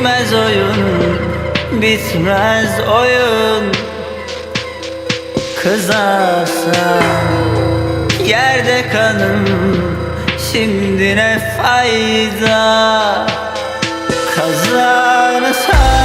Bitmez oyun Bitmez oyun. Kızarsan Yerde kanım Şimdi ne fayda? Kazanırsa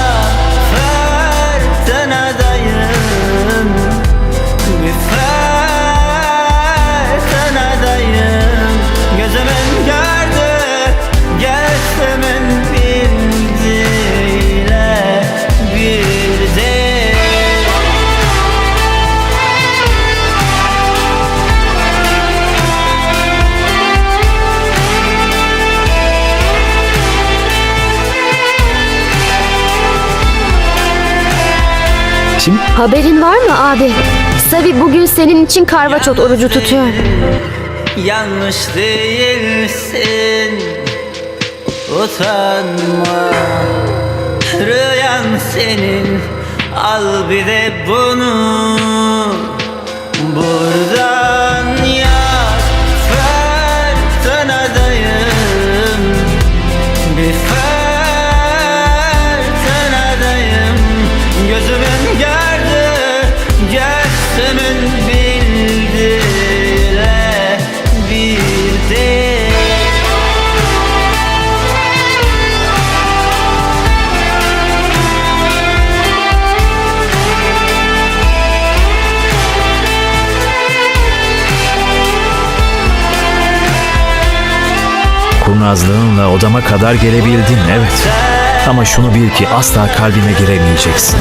Kim? Haberin var mı abi? Savi bugün senin için karvaçot orucu tutuyor. Yanlış değilsin Utanma Rüyan senin Al bir de bunu Kurnazlığınla odama kadar gelebildin evet. Ama şunu bil ki asla kalbime giremeyeceksin.